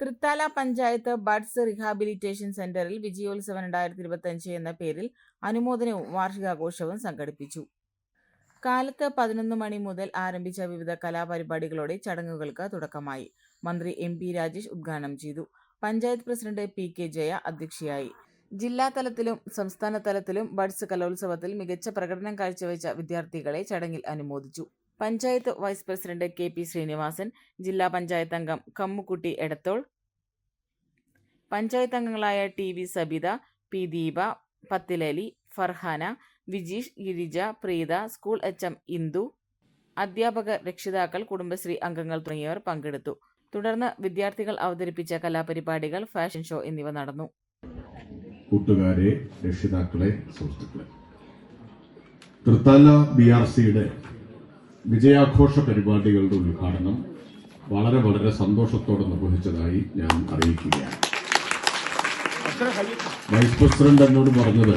Thrithala panchayat buds rehabilitation സെന്ററിൽ വിജയോത്സവം രണ്ടായിരത്തി ഇരുപത്തഞ്ച് എന്ന പേരിൽ അനുമോദനവും വാർഷികാഘോഷവും സംഘടിപ്പിച്ചു. കാലത്ത് പതിനൊന്ന് മണി മുതൽ ആരംഭിച്ച വിവിധ കലാപരിപാടികളോടെ ചടങ്ങുകൾക്ക് തുടക്കമായി. മന്ത്രി എം പി രാജേഷ് ഉദ്ഘാടനം ചെയ്തു. Panchayat president P K Jaya അധ്യക്ഷയായി. ജില്ലാ തലത്തിലും സംസ്ഥാന തലത്തിലും ബഡ്സ് കലോത്സവത്തിൽ മികച്ച പ്രകടനം കാഴ്ചവെച്ച വിദ്യാർത്ഥികളെ ചടങ്ങിൽ അനുമോദിച്ചു. Panchayat vice president K P Srinivasan ജില്ലാ പഞ്ചായത്ത് അംഗം കമ്മുക്കുട്ടി എടത്തോൾ പഞ്ചായത്ത് അംഗങ്ങളായ T V Sabitha P Deepa പത്തിലലി Farhana Vijeesh Girija Preetha school H M Indu അധ്യാപക രക്ഷിതാക്കൾ കുടുംബശ്രീ അംഗങ്ങൾ തുടങ്ങിയവർ പങ്കെടുത്തു. തുടർന്ന് വിദ്യാർത്ഥികൾ അവതരിപ്പിച്ച കലാപരിപാടികൾ ഫാഷൻ ഷോ എന്നിവ നടന്നു. കൂട്ടുകാരെ രക്ഷിതാക്കളെ സുഹൃത്തുക്കളെ. തൃത്താല ബി ആർ സിയുടെ വിജയാഘോഷ പരിപാടികളുടെ ഉദ്ഘാടനം വളരെ വളരെ സന്തോഷത്തോടെ നിർവഹിച്ചതായി ഞാൻ അറിയിക്കുകയാണ്. വൈസ് പ്രസിഡന്റ് എന്നോട് പറഞ്ഞത്